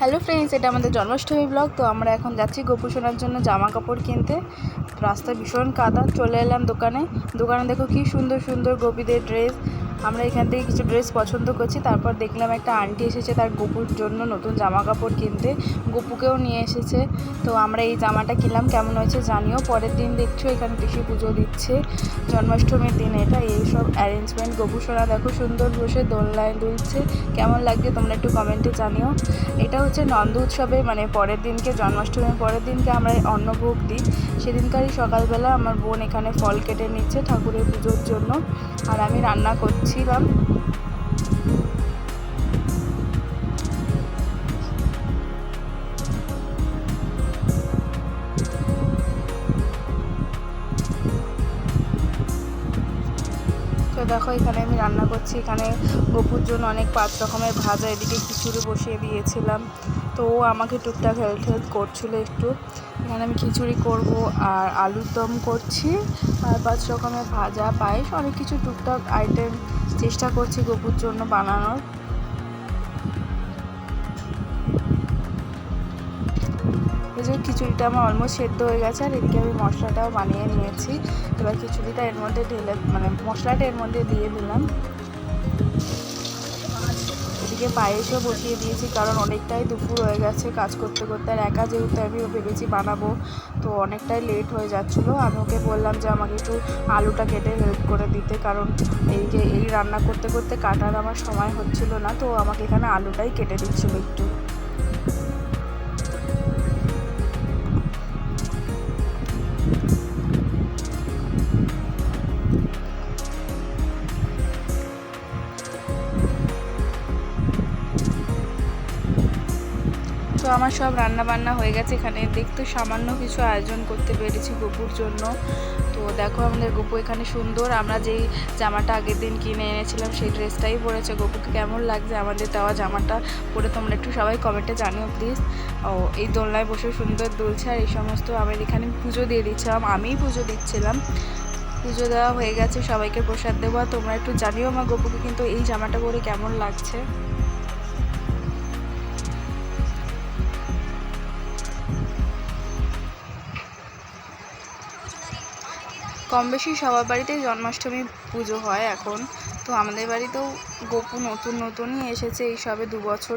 Hello friends এটা আমাদের Janmashtami blog তো আমরা এখন যাচ্ছি গোপু সোনার জন্য জামা কাপড় কিনতে। রাস্তায় ভীষণ কাদা, চলে এলাম দোকানে। দোকানে দেখো কি সুন্দর সুন্দর গোপীদের ড্রেস আমরা এখান থেকে কিছু ড্রেস পছন্দ করছি। তারপর দেখলাম একটা আন্টি এসেছে তার গোপুর জন্য নতুন জামা কাপড় কিনতে। গোপুকেও নিয়ে এসেছে। তো আমরা এই জামাটা কিনলাম। কেমন হয়েছে জানিও। পরের দিন দেখছ, এখানে পিসি পুজো দিচ্ছে। জন্মাষ্টমীর দিন এটা। এইসব অ্যারেঞ্জমেন্ট গোপু সোনা দেখো সুন্দর বসে দোলনায় দুলছে। কেমন লাগছে তোমরা একটু কমেন্টে জানিও। এটা হচ্ছে নন্দ উৎসবে মানে পরের দিনকে, জন্মাষ্টমীর পরের দিনকে আমরা অন্নভোগ দিই। সেদিনকারই সকালবেলা আমার বোন এখানে ফল কেটে নিচ্ছে ঠাকুরের পুজোর জন্য। আর আমি রান্না করছিলাম তো দেখো, এখানে আমি রান্না করছি। এখানে গপুর জন্য অনেক পাঁচ রকমের ভাজা। এদিকে খিচুড়ি বসিয়ে দিয়েছিলাম। তো ও আমাকে টুকটাক হেল্প হেল্প করছিল একটু। এখানে আমি খিচুড়ি করব আর আলুর দম করছি আর পাঁচ রকমের ভাজা, পায়েস, অনেক কিছু টুকটাক আইটেম চেষ্টা করছি গপুর জন্য বানানোর। এই যে খিচুড়িটা আমার অলমোস্ট সেদ্ধ হয়ে গেছে আর এদিকে আমি মশলাটাও বানিয়ে নিয়েছি। এবার খিচুড়িটা এর মধ্যে ঢেলে মানে মশলাটা এর মধ্যে দিয়ে দিলাম। এদিকে পায়েসও বসিয়ে দিয়েছি কারণ অনেকটাই দুপুর হয়ে গেছে কাজ করতে করতে আর একা যেহেতু আমি ভেবেছি বানাবো, তো অনেকটাই লেট হয়ে যাচ্ছিল। আমি ওকে বললাম যে আমাকে একটু আলুটা কেটে হেল্প করে দিতে কারণ এই যে এই রান্না করতে করতে কাটার আমার সময় হচ্ছিল না, তো আমাকে এখানে আলুটাই কেটে দিচ্ছিল একটু। তো আমার সব রান্না বান্না হয়ে গেছে এখানে। দেখতে সামান্য কিছু আয়োজন করতে পেরেছি গপুর জন্য। তো দেখো আমাদের গপু এখানে সুন্দর। আমরা যেই জামাটা আগের দিন কিনে এনেছিলাম, সেই ড্রেসটাই পরেছে। গপুকে কেমন লাগছে আমাদের দেওয়া জামাটা পরে তোমরা একটু সবাই কমেন্টে জানিও প্লিজ ও, এই দোলনায় বসে সুন্দর দুলছে আর এই সমস্ত আমার এখানে পুজো দিয়ে দিচ্ছিলাম। আমিই পুজো দিচ্ছিলাম। পুজো দেওয়া হয়ে গেছে, সবাইকে প্রসাদ আর তোমরা একটু জানিও আমার গপুকে কিন্তু এই জামাটা পরে কেমন লাগছে। কম বেশি সবার বাড়িতেই জন্মাষ্টমী পুজো হয় এখন। তো আমাদের বাড়িতেও গোপু নতুন নতুনই এসেছে এই সবে দু বছর